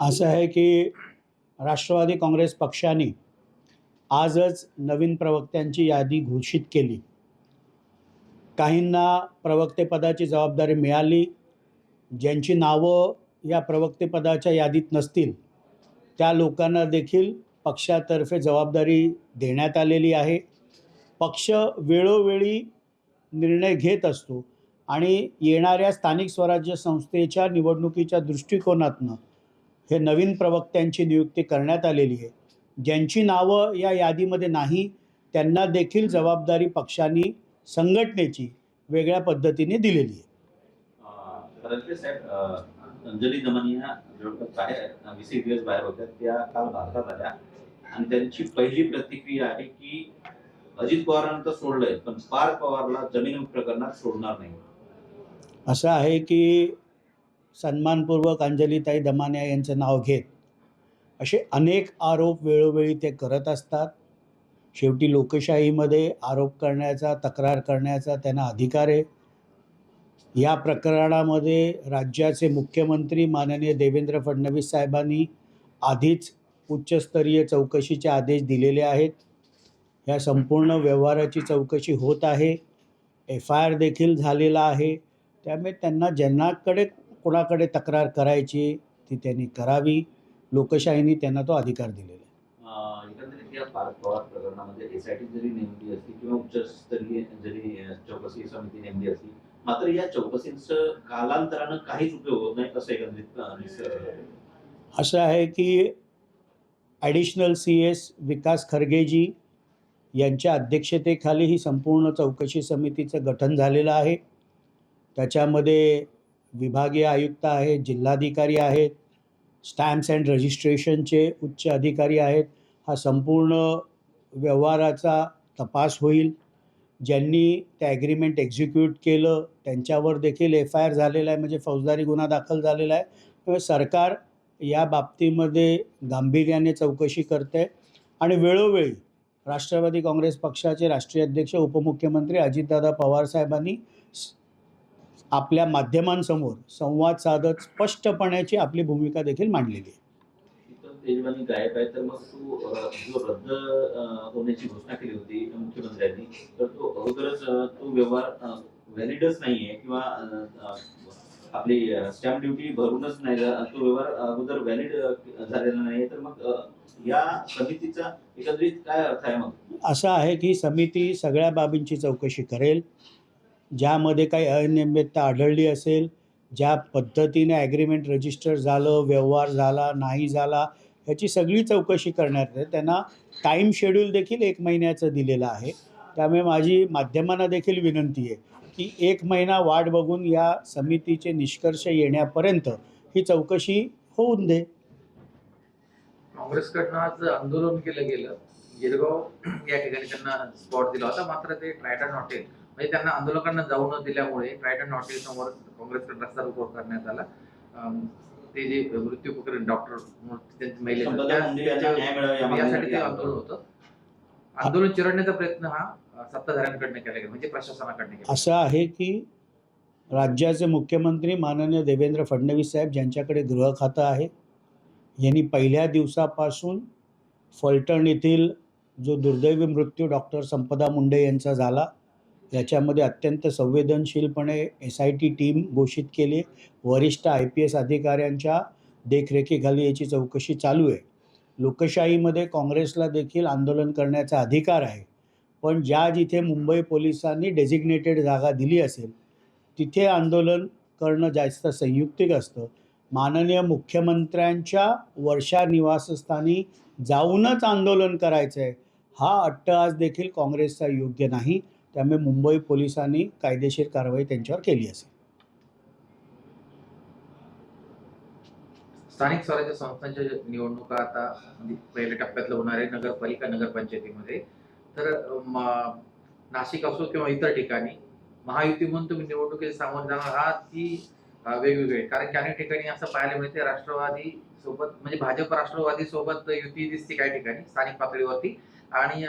असं आहे की राष्ट्रवादी काँग्रेस पक्षाने आजच नवीन प्रवक्त्यांची यादी घोषित केली. काहींना प्रवक्तेपदाची जबाबदारी मिळाली ज्यांची नावं या प्रवक्तेपदाच्या यादीत नसतील त्या लोकांना देखील पक्षातर्फे जबाबदारी देण्यात आलेली आहे. पक्ष वेळोवेळी निर्णय घेत असतो आणि येणाऱ्या स्थानिक स्वराज्य संस्थेच्या निवडणुकीच्या दृष्टिकोनातनं हे नवीन प्रवक्त्यांची नियुक्ती करण्यात आलेली आहे. ज्यांची नावं या यादीमध्ये नाही त्यांना देखील जबाबदारी पक्षाने संघटनेची वेगळ्या पद्धतीने दिलेली आहे. अंजली दमन ह्या जवळपास बाहेर वीस एक दिवस बाहेर होत्या. त्या काल भारतात आल्या. आणि त्यांची पहिली प्रतिक्रिया आहे की अजित पवारांना तर सोडलंय पण पार्थ पवारला जमीन प्रकरणात सोडणार नाही. असं आहे की सन्मानपूर्वक अंजलीताई दमानिया यांचं नाव घेत असे अनेक आरोप वेळोवेळी ते करत असतात. शेवटी लोकशाहीमध्ये आरोप करण्याचा तक्रार करण्याचा त्यांना अधिकार आहे. या प्रकरणामध्ये राज्याचे मुख्यमंत्री माननीय देवेंद्र फडणवीस साहेबांनी आधीच उच्चस्तरीय चौकशीचे आदेश दिलेले आहेत. या संपूर्ण व्यवहाराची चौकशी होत आहे. एफ आय आर देखील झालेला आहे. त्यामुळे त्यांना ज्यांनाकडे कोणाकडे तक्रार करायची ती त्यांनी करावी. लोकशाहीने त्यांना तो अधिकार दिलेला आहे. अ, एकंदरीत या पार्थ पवार प्रकरणामध्ये एसआयटी जरी नेमली असली किंवा उच्चस्तरीय जरी अ, चौकशी समिती नेमली असली मात्र या चौकशीचं कालांतरानं काहीच उपयोग होत नाही असं एकंदरीत. असं आहे की ॲडिशनल सी एस विकास खरगेजी यांच्या अध्यक्षतेखाली ही संपूर्ण चौकशी समितीचं गठन झालेलं आहे. त्याच्यामध्ये विभागीय आयुक्त आहेत जिल्हाधिकारी आहेत स्टॅम्प्स अँड रजिस्ट्रेशनचे उच्च अधिकारी आहेत. हा संपूर्ण व्यवहाराचा तपास होईल. ज्यांनी ते ॲग्रीमेंट एक्झिक्यूट केलं त्यांच्यावर देखील एफ आय आर झालेला आहे म्हणजे फौजदारी गुन्हा दाखल झालेला आहे. त्यामुळे सरकार या बाबतीमध्ये गांभीर्याने चौकशी करते. आणि वेळोवेळी राष्ट्रवादी काँग्रेस पक्षाचे राष्ट्रीय अध्यक्ष उपमुख्यमंत्री अजितदादा पवारसाहेबांनी साहेबांनी आपल्या माध्यमांसमोर संवाद साधत स्पष्टपणाची आपली भूमिका देखील मांडलेली आहे. गायब तर मग तू जो रद्द होण्याची घोषणा केली होती मुख्यमंत्र्यांनी तर तो अगोदरच तो व्यवहार व्हॅलिडच नाहीये किंवा आपली स्टॅम्प ड्युटी भरूनच नाही तो व्यवहार अगोदर व्हॅलिड झालेला नाही तर मग या समितीचा एकंदरीत काय अर्थ आहे मग? असं आहे की समिती सगळ्या बाबींची चौकशी करेल. ज्यामध्ये काही अनियमितता आढळली असेल ज्या पद्धतीने ॲग्रीमेंट रजिस्टर झालं व्यवहार झाला नाही झाला ह्याची सगळी चौकशी करण्यात येते. त्यांना टाईम शेड्यूल देखील एक महिन्याचं दिलेलं आहे. त्यामुळे माझी माध्यमांना देखील विनंती आहे की एक महिना वाट बघून या समितीचे निष्कर्ष येण्यापर्यंत ही चौकशी होऊन दे. काँग्रेसकडनं आज आंदोलन केलं गेलं. गिरगाव या ठिकाणी त्यांना स्पॉट दिला होता. मात्र ते ट्रायडन हॉटेल म्हणजे त्यांना आंदोलकांना जाऊ न दिल्यामुळे ट्रायडन हॉटेल समोर काँग्रेसकडे रस्ता रोको करण्यात आला. ते जे मृत्यू प्रकरण डॉक्टर यासाठी ते आंदोलन होतं. आंदोलन चिरडण्याचा प्रयत्न हा सत्ताधाऱ्यांकडनं केला गेला म्हणजे प्रशासनाकडनं केला असं आहे की राज्याचे मुख्यमंत्री माननीय देवेंद्र फडणवीस साहेब ज्यांच्याकडे गृह खातं आहे यांनी पहिल्या दिवसापासून फलटण येथील जो दुर्दैवी मृत्यू डॉक्टर संपदा मुंडे यांचा झाला याच्यामध्ये अत्यंत संवेदनशीलपणे एस आय टी टीम घोषित केली. वरिष्ठ आय पी एस अधिकाऱ्यांच्या देखरेखीखाली याची चौकशी चालू आहे. लोकशाहीमध्ये काँग्रेसला देखील आंदोलन करण्याचा अधिकार आहे. पण ज्या जिथे मुंबई पोलिसांनी डेझिग्नेटेड जागा दिली असेल तिथे आंदोलन करणं जास्त संयुक्तिक असतं. माननीय मुख्यमंत्र्यांच्या वर्षा निवासस्थानी जाऊनच आंदोलन करायचं आहे हा अट्टहास देखील काँग्रेसचा योग्य नाही. त्यामुळे मुंबई पोलिसांनी कायदेशीर कारवाई त्यांच्यावर केली असेल. स्थानिक स्वराज्य संस्थांच्या निवडणुका आता म्हणजे पहिल्या टप्प्यातलं होणार आहे नगरपालिका नगरपंचायतीमध्ये. तर नाशिक असो किंवा इतर ठिकाणी महायुती म्हणून तुम्ही निवडणुकीत सामोरे जाणार आहात की वेगवेगळे. कारण की अनेक ठिकाणी असं पाहायला मिळते राष्ट्रवादी सोबत म्हणजे भाजप राष्ट्रवादी सोबत युती दिसते काही ठिकाणी स्थानिक पातळीवरती. आणि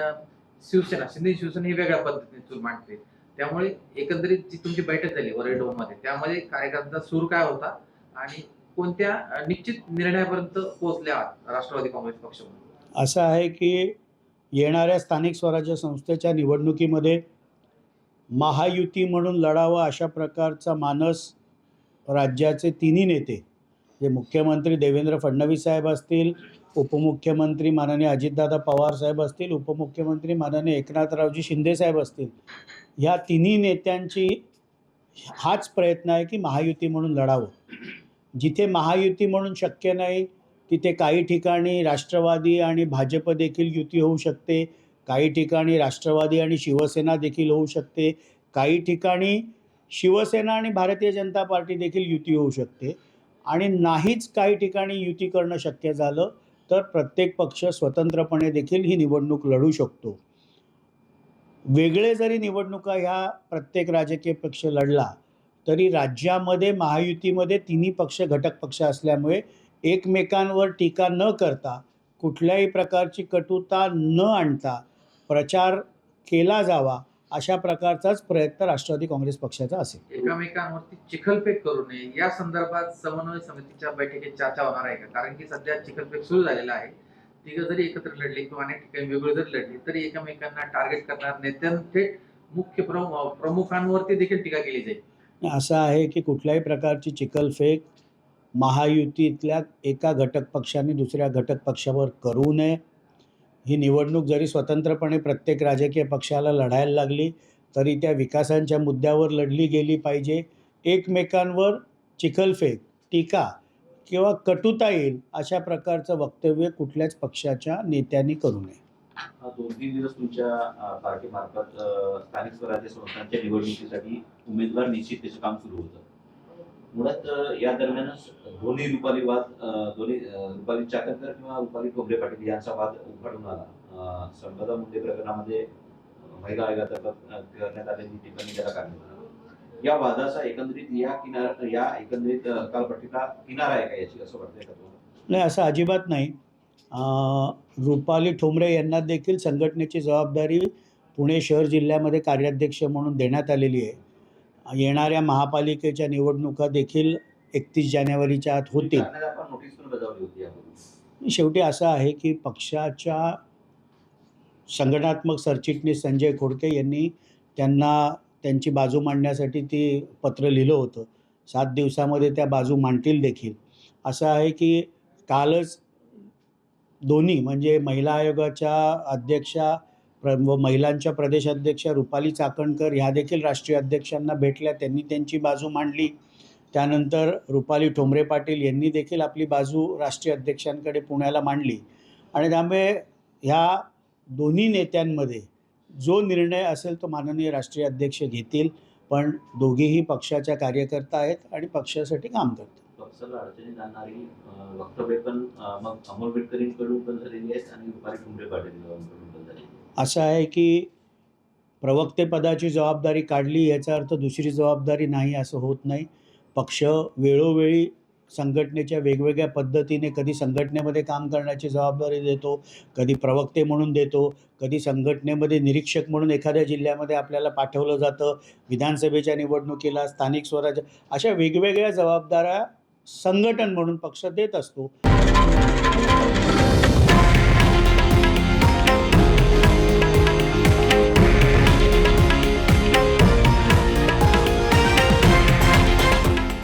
शिवसेना शिंदे शिवसेना ही वेगळ्या पद्धतीने चूल मांडते. त्यामुळे एकंदरीत जी तुमची बैठक झाली वरेडोममध्ये त्यामध्ये कार्यकर्त्यांचा सूर काय होता आणि कोणत्या निश्चित निर्णयापर्यंत पोहोचल्या आहात राष्ट्रवादी काँग्रेस पक्षामध्ये? असं आहे की येणाऱ्या स्थानिक स्वराज्य संस्थेच्या निवडणुकीमध्ये महायुती म्हणून लढावं अशा प्रकारचा मानस राज्याचे तिन्ही नेते जे मुख्यमंत्री देवेंद्र फडणवीस साहेब असतील उपमुख्यमंत्री माननीय अजितदादा पवार साहेब असतील उपमुख्यमंत्री माननीय एकनाथरावजी शिंदे साहेब असतील ह्या तिन्ही नेत्यांची हाच प्रयत्न आहे की महायुती म्हणून लढावं. जिथे महायुती म्हणून शक्य नाही तिथे काही ठिकाणी राष्ट्रवादी आणि भाजप देखील युती होऊ शकते काही ठिकाणी राष्ट्रवादी आणि शिवसेना देखील होऊ शकते काही ठिकाणी शिवसेना आणि भारतीय जनता पार्टी देखील युती होऊ शकते. आणि नाहीच काही ठिकाणी युती करणं शक्य झालं तर प्रत्येक पक्ष स्वतंत्रपणे देखील ही निवडणूक लढू शकतो. वेगळे जरी निवडणुका ह्या प्रत्येक राजकीय पक्ष लढला तरी राज्यामध्ये महायुतीमध्ये तिन्ही पक्ष घटक पक्ष असल्यामुळे एकमेकांवर टीका न करता कुठल्याही प्रकारची कटुता न आणता प्रचार केला जावा अशा प्रकारचाच प्रयत्न राष्ट्रवादी काँग्रेस पक्षाचा असेल. एकमेकांवरती चिखलफेक करू नये. या संदर्भात समन्वय समितीच्या बैठकीत चर्चा होणार आहे का? कारण की सध्या चिखलफेक सुरू झालेला आहे. तिघं जरी एकत्र लढली किंवा अनेक ठिकाणी वेगळी जरी लढली तरी एकमेकांना टार्गेट करणार नेत्यां थेट मुख्य प्रमुख प्रमुखांवरती देखील टीका केली जाईल. असं आहे की कुठल्याही प्रकारची चिखलफेक महायुतीतल्या एका घटक पक्षाने दुसऱ्या घटक पक्षावर करू नये. ही निवडणूक जरी स्वतंत्रपणे प्रत्येक राजकीय पक्षाला लढायला लागली तरी त्या विकासांच्या मुद्द्यावर लढली गेली पाहिजे. एकमेकांवर चिखलफेक टीका किंवा कटुता येईल अशा प्रकारचं वक्तव्य कुठल्याच पक्षाच्या नेत्यांनी करू नये. दोन तीन दिवस तुमच्या पार्टीमार्फत स्थानिक स्वराज्य संस्थांच्या निवडणुकीसाठी उमेदवार निश्चितीचं काम सुरू होतं. मुळात या दरम्यानच दोन्ही रुपाली वाद दोन्ही रुपाली चाकणकर किंवा रुपाली ठोंबरे पाटील यांचा वाद उघडून आला. संपदा मुद्दे प्रकरणामध्ये महिला आयोगातर्फे करण्यात आलेली टिप्पणी त्याला काढण्यात या वादाचा एकंदरीत या किनार या एकंदरीत कालपट्टीला किनारा आहे का याची असं वाटतंय का तुम्हाला? नाही असं अजिबात नाही. रुपाली ठोंबरे यांना देखील संघटनेची जबाबदारी पुणे शहर जिल्ह्यामध्ये कार्याध्यक्ष म्हणून देण्यात आलेली आहे. येणाऱ्या महापालिकेच्या निवडणुका देखील एकतीस जानेवारीच्या आत होतील. शेवटी असं आहे की पक्षाच्या संघटनात्मक सरचिटणीस संजय खोडके यांनी त्यांना त्यांची बाजू मांडण्यासाठी ती पत्र लिहिलं होतं. सात दिवसामध्ये त्या बाजू मांडतील देखील. असं आहे की कालच दोन्ही म्हणजे महिला आयोगाच्या अध्यक्षा प्र व महिलांच्या प्रदेशाध्यक्षा रुपाली चाकणकर ह्या देखील राष्ट्रीय अध्यक्षांना भेटल्या. त्यांनी त्यांची बाजू मांडली. त्यानंतर रुपाली ठोंबरे पाटील यांनी देखील आपली बाजू राष्ट्रीय अध्यक्षांकडे पुण्याला मांडली. आणि त्यामुळे ह्या दोन्ही नेत्यांमध्ये जो निर्णय असेल तो माननीय राष्ट्रीय अध्यक्ष घेतील पण दोघेही पक्षाच्या कार्यकर्ता आहेत आणि पक्षासाठी काम करतात. पक्षाला अडचणीत आणणारी वक्तव्य पण मग अमोल गडकरींकडून पण झालेली आहेत आणि रुपाली ठुमरे पाटील असं आहे की प्रवक्तेपदाची जबाबदारी काढली याचा अर्थ दुसरी जबाबदारी नाही असं होत नाही. पक्ष वेळोवेळी संघटनेच्या वेगवेगळ्या पद्धतीने कधी संघटनेमध्ये काम करण्याची जबाबदारी देतो कधी प्रवक्ते म्हणून देतो कधी संघटनेमध्ये निरीक्षक म्हणून एखाद्या जिल्ह्यामध्ये आपल्याला पाठवलं जातं विधानसभेच्या निवडणुकीला स्थानिक स्वराज्य अशा वेगवेगळ्या जबाबदाऱ्या संघटन म्हणून पक्ष देत असतो.